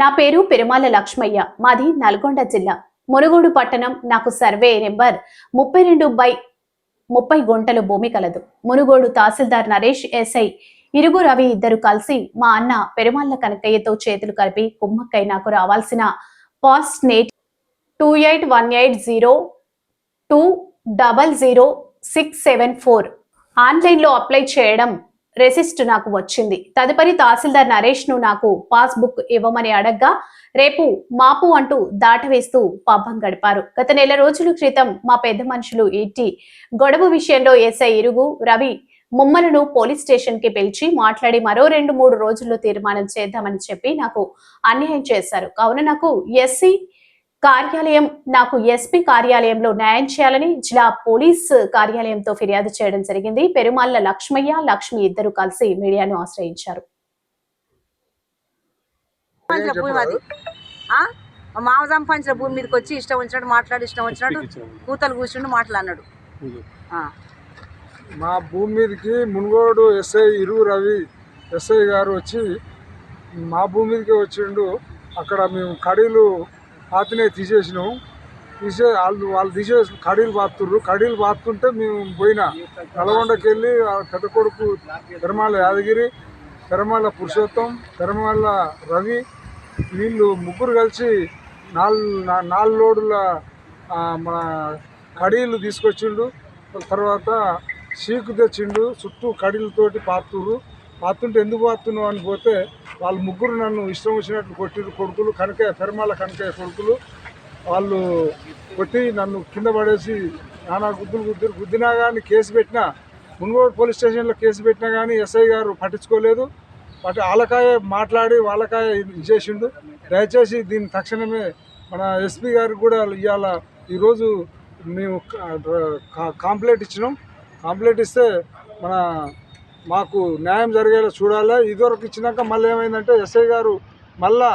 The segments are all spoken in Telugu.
నా పేరు పెరుమాల లక్ష్మయ్య. మాది నల్గొండ జిల్లా. మునుగోడు పట్టణం నాకు సర్వే నెంబర్ ముప్పై రెండు బై ముప్పై గుంటలు భూమి కలదు. మునుగోడు తహసీల్దార్ నరేష్ ఎస్ఐ ఇరుగు రవి ఇద్దరు కలిసి మా అన్న పెరుమాళ్ళ కనకయ్యతో చేతులు కలిపి కుమ్మక్కై నాకు రావాల్సిన పాస్ట్ నేట్ two eight one eight zero two double zero six seven four. ఆన్లైన్లో అప్లై చేయడం రెసిస్ట్ నాకు వచ్చింది. తదుపరి తహసీల్దార్ నరేష్ను నాకు పాస్బుక్ ఇవ్వమని అడగ్గా రేపు మాపు అంటూ దాటవేస్తూ పబ్బం గడిపారు. గత నెల రోజుల క్రితం మా పెద్ద మనుషులు ఇట్టి గొడవ విషయంలో ఎస్ఐ ఇరుగు రవి ముమ్మలను పోలీస్ స్టేషన్కి పిలిచి మాట్లాడి మరో రెండు మూడు రోజుల్లో తీర్మానం చేద్దామని చెప్పి నాకు అన్యాయం చేశారు. కావున నాకు ఎస్సీ కార్యాలయం నాకు ఎస్పీ కార్యాలయంలో న్యాయం చేయాలని జిల్లా పోలీస్ కార్యాలయంతో ఫిర్యాదు చేయడం జరిగింది. పెరుమాళ్ళ లక్ష్మయ్య లక్ష్మి ఇద్దరు కలిసి మీడియాను ఆశ్రయించారు. సంపాదించిన భూమి అది ఆ? మా మామ సంపాదించిన భూమి మీదకి వచ్చి ఇష్టం వచ్చినట్టు మాట్లాడి ఇష్టం వచ్చినట్టు కూతలు కూర్చుండి మాట్లాడినాడు. ఆ. మా భూమి మీదకి మునుగోడు ఎస్ఐ ఇరు రవి ఎస్ఐ గారు వచ్చి మా భూమి మీదకి వచ్చిండు. అక్కడ మేము కడీలు అతనే తీసేసినాం. తీసే వాళ్ళు వాళ్ళు తీసేసి కడీలు బాతుర్రు కడీలు బాతుంటే మేము పోయినా నల్గొండకి వెళ్ళి ఆ పెద్ద కొడుకు తిరుమల యాదగిరి తిరుమల పురుషోత్తం తిరుమల రవి వీళ్ళు ముగ్గురు కలిసి నాలుగు నా- నాలుగు లోడుల మన కడీలు తీసుకొచ్చిండు. తర్వాత సీకు తెచ్చిండు. చుట్టూ కడీలతోటి పాతురు పాతుంటే ఎందుకు పాతున్నావు అని పోతే వాళ్ళు ముగ్గురు నన్ను ఇష్టం వచ్చినట్లు కొట్టిరు కొడుకులు కనకయ్య పెరమాల కనకయ్య కొడుకులు. వాళ్ళు కొట్టి నన్ను కింద పడేసి నానా గుద్దులు గుద్దురు. గుద్దినా కానీ కేసు పెట్టినా మున్గోడు పోలీస్ స్టేషన్లో కేసు పెట్టినా కానీ ఎస్ఐ గారు పట్టించుకోలేదు. వాటి వాళ్ళకాయ మాట్లాడి వాళ్ళకాయ ఇది చేసిండు దయచేసి దీని తక్షణమే మన ఎస్పీ గారికి కూడా ఇవాళ ఈరోజు మేము కా- కాంప్లైంట్ ఇచ్చినాం. కాంప్లైంట్ ఇస్తే మన మాకు న్యాయం జరిగేలా చూడాలి? ఇదివరకు ఇచ్చినాక మళ్ళీ ఏమైందంటే ఎస్ఐ గారు మళ్ళా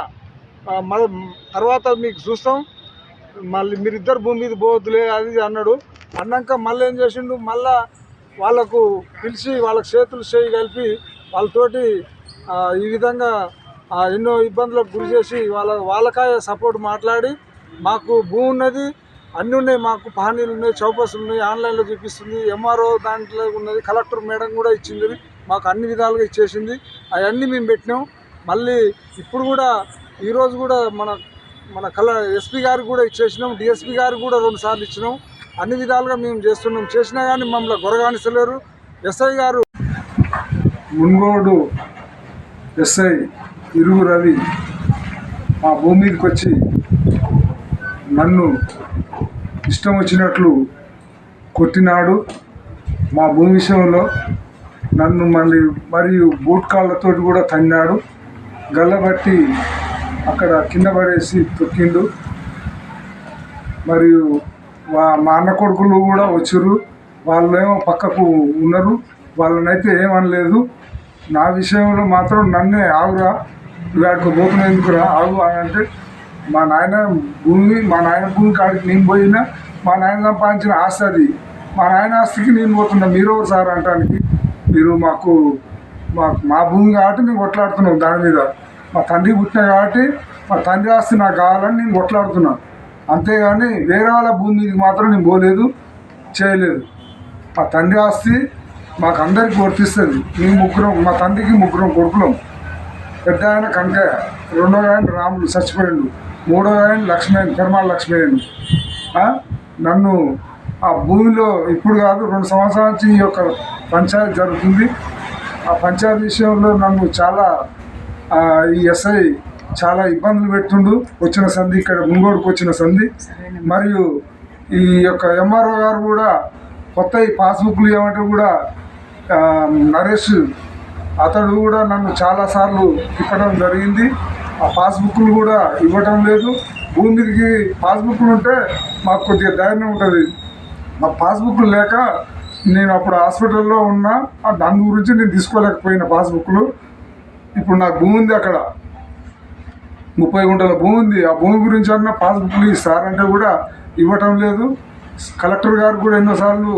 మళ్ళీ తర్వాత మీకు చూస్తాం. మళ్ళీ మీరిద్దరు భూమి మీద పోవద్దులే అది అన్నాడు. అన్నాక మళ్ళీ ఏం చేసిండు? మళ్ళా వాళ్ళకు పిలిచి వాళ్ళకు చేతులు చేయి కలిపి వాళ్ళతోటి ఈ విధంగా ఎన్నో ఇబ్బందులకు గురి చేసి వాళ్ళ వాళ్ళకాయ సపోర్ట్ మాట్లాడి మాకు భూమి ఉన్నది అన్నీ ఉన్నాయి మాకు పహానీలు ఉన్నాయి చౌపసులు ఉన్నాయి ఆన్లైన్లో చూపిస్తుంది ఎంఆర్ఓ దాంట్లో ఉన్నది కలెక్టర్ మేడం కూడా ఇచ్చింది మాకు అన్ని విధాలుగా ఇచ్చేసింది. అవన్నీ మేము పెట్టినాం. మళ్ళీ ఇప్పుడు కూడా ఈరోజు కూడా మన మన కల ఎస్పీ గారికి కూడా ఇచ్చేసినాం డిఎస్పీ గారికి కూడా రెండు సార్లు ఇచ్చినాం. అన్ని విధాలుగా మేము చేస్తున్నాం. చేసినా కానీ మమ్మల్ని గొరగానిస్తలేరు. ఎస్ఐ గారు మున్గోడు ఎస్ఐ ఇరుగు రవి మా భూమి మీదకి వచ్చి నన్ను ఇష్టం వచ్చినట్లు కొట్టినాడు. మా భూమి విషయంలో నన్ను మళ్ళీ మరియు బూట్ కాళ్ళతో కూడా తన్నాడు. గల్లబట్టి అక్కడ కింద పడేసి తొక్కిండు. మరియు మా మా అన్న కొడుకులు కూడా వచ్చారు వాళ్ళేమో పక్కకు ఉన్నారు. వాళ్ళనైతే ఏమనలేదు. నా విషయంలో మాత్రం నన్నే ఆగురా వాడికి పోతున్నా ఎందుకురా ఆగు అని అంటే మా నాయన భూమి మా నాయన భూమి కాడికి నేను పోయినా మా నాయన సంపాదించిన ఆస్తి అది. మా నాయన ఆస్తికి నేను పోతున్నా మీరు ఒకసారి సార్ అంటానికి? మీరు మాకు మా మా భూమి కాబట్టి మేము కొట్లాడుతున్నాం దాని మీద. మా తండ్రి పుట్టిన కాబట్టి మా తండ్రి ఆస్తి నాకు కావాలని నేను కొట్లాడుతున్నాను అంతేగాని వేరే వాళ్ళ భూమి మీదకి మాత్రం నేను పోలేదు చేయలేదు. మా తండ్రి ఆస్తి మాకు అందరికి వర్తిస్తుంది. మేము ముగ్గురం మా తండ్రికి ముగ్గురం కొడుకులం. పెద్ద ఆయన కనకయ్య రెండో ఆయన రాములు చచ్చిపోయిండు. మూడో ఆయన లక్ష్మణ్ పెరమాల లక్ష్మణ్ నన్ను ఆ భూమిలో ఇప్పుడు కాదు రెండు సంవత్సరాల నుంచి ఈ యొక్క పంచాయతీ జరుగుతుంది. ఆ పంచాయతీ విషయంలో నన్ను చాలా ఈ ఎస్ఐ చాలా ఇబ్బందులు పెడుతుండు. వచ్చిన సంధి ఇక్కడ ముంగోడుకు వచ్చిన సంధి. మరియు ఈ యొక్క ఎంఆర్ఓ గారు కూడా కొత్త ఈ పాస్బుక్లు ఏమంటే కూడా నరేష్ అతడు కూడా నన్ను చాలాసార్లు తిప్పడం జరిగింది. ఆ పాస్బుక్లు కూడా ఇవ్వటం లేదు. భూమి మీదకి పాస్బుక్లు ఉంటే మాకు కొద్దిగా ధైర్యం ఉంటుంది. మా పాస్బుక్లు లేక నేను అప్పుడు హాస్పిటల్లో ఉన్నా ఆ దాని గురించి నేను తీసుకోలేకపోయిన పాస్బుక్లు. ఇప్పుడు నాకు భూమి ఉంది అక్కడ. ముప్పై గుంటల భూమి ఉంది. ఆ భూమి గురించి అన్న పాస్బుక్లు ఇస్తారంటే కూడా ఇవ్వటం లేదు. కలెక్టర్ గారు కూడా ఎన్నోసార్లు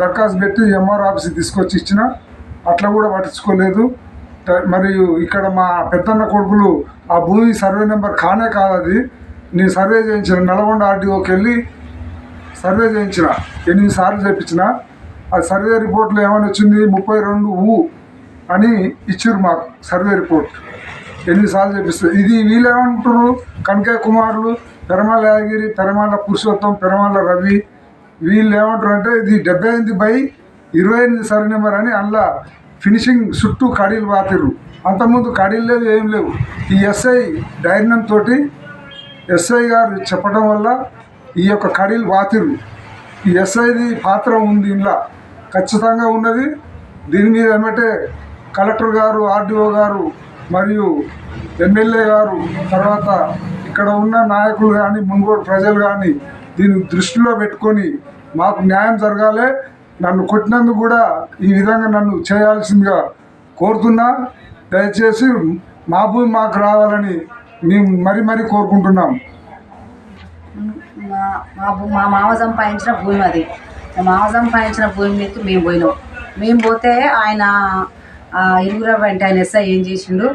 దరఖాస్తు పెట్టి ఎంఆర్ ఆఫీస్కి తీసుకొచ్చి ఇచ్చిన. అట్లా కూడా పట్టించుకోలేదు. మరియు ఇక్కడ మా పెద్దన్న కొడుకులు ఆ భూమి సర్వే నెంబర్ కానే కాదు అది. నేను సర్వే చేయించిన నల్గొండ ఆర్డీఓకి వెళ్ళి సర్వే చేయించిన ఎనిమిది సార్లు చేయించిన ఆ సర్వే రిపోర్ట్లో ఏమని వచ్చింది? ముప్పై రెండు ఊ అని ఇచ్చారు మాకు సర్వే రిపోర్ట్. ఎనిమిది సార్లు చేపిస్తారు ఇది వీళ్ళు ఏమంటారు కనకయ్య కుమారులు పెరమాల యాదగిరి పెరమాల పురుషోత్తం పెరమాల రవి. వీళ్ళు ఏమంటారు అంటే ఇది డెబ్బై ఎనిమిది బై ఇరవై ఎనిమిది సర్వే నెంబర్ అని అందులో ఫినిషింగ్ చుట్టూ కడీలు పాతిర్రు అంతకుముందు కడీలు లేవు ఏం లేవు. ఈ ఎస్ఐ డైర్నం తోటి ఎస్ఐ గారు చెప్పడం వల్ల ఈ యొక్క కడీలు వాతిరు ఈ ఎస్ఐది పాత్ర ఉంది ఇంట్లో ఖచ్చితంగా ఉన్నది. దీని మీద ఏమంటే కలెక్టర్ గారు ఆర్డీఓ గారు మరియు ఎమ్మెల్యే గారు తర్వాత ఇక్కడ ఉన్న నాయకులు కానీ మున్గోడు ప్రజలు కానీ దీన్ని దృష్టిలో పెట్టుకొని మాకు న్యాయం జరగాలి. నన్ను కొట్టినందుకు కూడా ఈ విధంగా నన్ను చేయాల్సిందిగా కోరుతున్నా. దయచేసి మా భూమి మాకు రావాలని మేము మరీ మరీ కోరుకుంటున్నాం. మా మా మా మామ సంపాదించిన భూమి అది. మామ సంపాదించిన భూమి మీదకి మేము పోయినాం. మేము పోతే ఆయన ఆ వెంట ఆయన ఎస్ఐ ఏం చేసిండు?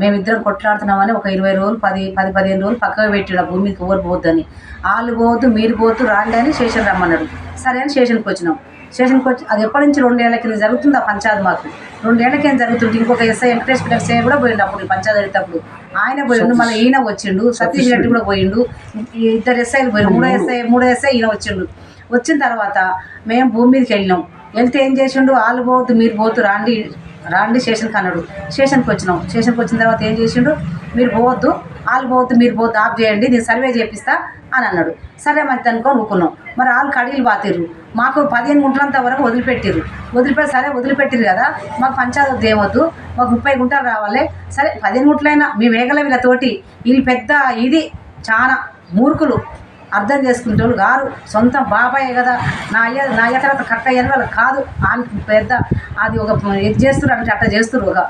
మేమిద్దరం కొట్లాడుతున్నామని ఒక ఇరవై రోజులు పది పది పదిహేను రోజులు పక్కకు పెట్టాడు. ఆ భూమి మీదకి ఎవరు పోవద్దని. వాళ్ళు పోవద్దు మీరు పోవద్దు రాండి అని స్టేషన్ రమ్మన్నాడు సరే అని స్టేషన్కి వచ్చినాం. స్టేషన్కి వచ్చి అది ఎప్పటి నుంచి రెండేళ్ళ కింద జరుగుతుంది ఆ పంచాయతీ మాకు. రెండేళ్ళ కింద జరుగుతుంది ఇంకొక ఎస్ఐ వెంకటేష్ ఎస్ఐ కూడా పోయిండు అప్పుడు ఈ పంచాయతీ జరిగేటప్పుడు ఆయన పోయిండు మళ్ళీ ఈయన వచ్చిండు సతీష్ రెడ్డి కూడా పోయిండు. ఇద్దరు ఎస్ఐలు పోయిండు మూడో ఎస్ఐ మూడో ఎస్ఐ ఈయన వచ్చిండు. వచ్చిన తర్వాత మేము భూమి మీదకి వెళ్ళినాం. వెళ్తే ఏం చేసిండు? వాళ్ళు పోవద్దు మీరు పోతు రాండి రాండి స్టేషన్కి అన్నాడు. స్టేషన్కి వచ్చినాం. స్టేషన్కి వచ్చిన తర్వాత ఏం చేసిండు? మీరు పోవద్దు వాళ్ళు పోతు మీరు పోతు ఆఫ్ చేయండి నేను సర్వే చేపిస్తా అని అన్నాడు. సరే మరి అనుకొని ఊరుకున్నాం మరి వాళ్ళు కడిగిలు బాతిర్రు మాకు పదిహేను గుంటలంత వరకు వదిలిపెట్టిర్రు. వదిలిపెట్టి సరే వదిలిపెట్టిరు కదా. మాకు పంచాయతీ ఏమొద్దు. మాకు ముప్పై గుంటలు రావాలి. సరే పదిహేను గుంటలైనా మేము వేగల వీళ్ళతోటి వీళ్ళు పెద్ద ఇది చాలా మూర్ఖులు. అర్థం చేసుకుంటోళ్ళు గారు సొంత బాబాయే కదా. నా అయ్య నా అయ్య తర్వాత కట్ట అయ్యని వాళ్ళు కాదు. వాళ్ళకి పెద్ద అది ఒక ఇది చేస్తున్నారు అంటే అట్లా చేస్తున్నారు ఒక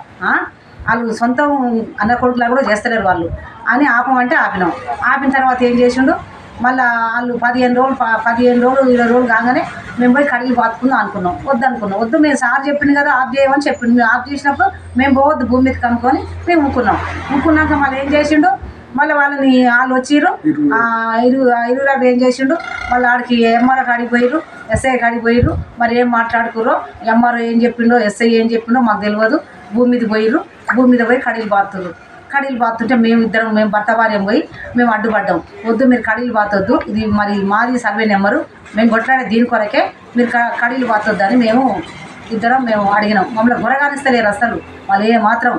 వాళ్ళు సొంతం అన్న కొడుకులా కూడా చేస్తలేరు వాళ్ళు. అని ఆపమంటే ఆపినాం. ఆపిన తర్వాత ఏం చేసిండు? మళ్ళీ వాళ్ళు పదిహేను రోజులు పదిహేను రోజులు ఇరవై రోజులు కాగానే మేము పోయి కడిగి పాతుకుందాం అనుకున్నాం. వద్దు అనుకున్నాం వద్దు మేము సార్ చెప్పింది కదా ఆఫ్ చేయమని చెప్పిండు. మేము ఆఫ్ చేసినప్పుడు మేము పోవద్దు భూమి మీదకి కనుక్కొని మేము ఊకున్నాం ఊకున్నాక మళ్ళీ ఏం చేసిండు? మళ్ళీ వాళ్ళని వాళ్ళు వచ్చిర్రు. ఇరు ఇరురా ఏం చేసిండు? మళ్ళీ ఆడికి ఎంఆర్ఓ కాడికి పోయిర్రు ఎస్ఐ కాడికి పోయిర్రు. మరి ఏం మాట్లాడుకుర్రో? ఎంఆర్ఓ ఏం చెప్పిండో ఎస్ఐ ఏం చెప్పిండో మాకు తెలియదు భూమి మీద పోయిర్రు భూమి మీద పోయి కడీలు బాతుర్రు. కడీలు బాతుంటే మేము ఇద్దరం మేము భర్త భార్యం పోయి మేము అడ్డుపడ్డాం. వద్దు మీరు కడీలు బాతొద్దు. ఇది మరి మాది సర్వే నెంబరు. మేము కొట్లాడే దీని కొరకే మీరు క- కడీలు అని మేము ఇద్దరం మేము అడిగినాం. మమ్మల్ని గురగానిస్తలేరు అసలు. వాళ్ళు ఏ మాత్రం